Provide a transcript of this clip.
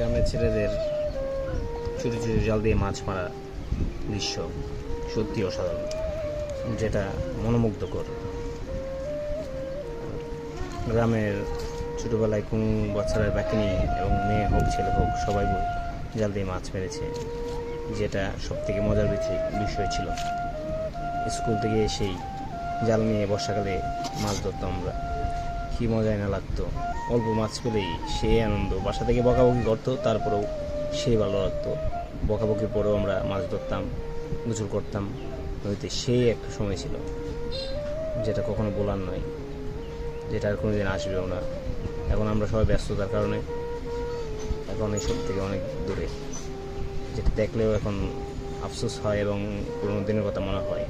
গ্রামের ছেলেদের ছোটো ছোটো জাল দিয়ে মাছ মারা দৃশ্য সত্যি অসাধারণ, যেটা মনোমুগ্ধকর। গ্রামের ছোটোবেলায় কোনো বাচ্চারা বাকি নেই এবং মেয়ে হোক, ছেলে হোক, সবাই জাল দিয়ে মাছ মেরেছে, যেটা সব থেকে মজার বিষয় ছিল। স্কুল থেকে এসেই জাল নিয়ে বর্ষাকালে মাছ ধরতাম আমরা। কী মজাই না লাগতো? অল্প মাছ পেলেই সেই আনন্দ। বাসা থেকে বকাবকি করতো, তারপরেও সেই ভালো লাগতো। বকাবকির পরেও আমরা মাছ ধরতাম, গোসল করতাম। নদীতে সেই একটা সময় ছিল, যেটা কখনো বলার নয়, যেটা আর কোনোদিন আসবেও না। এখন আমরা সবাই ব্যস্ততার কারণে এখন এইসব থেকে অনেক দূরে, যেটা দেখলেও এখন আফসোস হয় এবং পুরোনো দিনের কথা মনে হয়।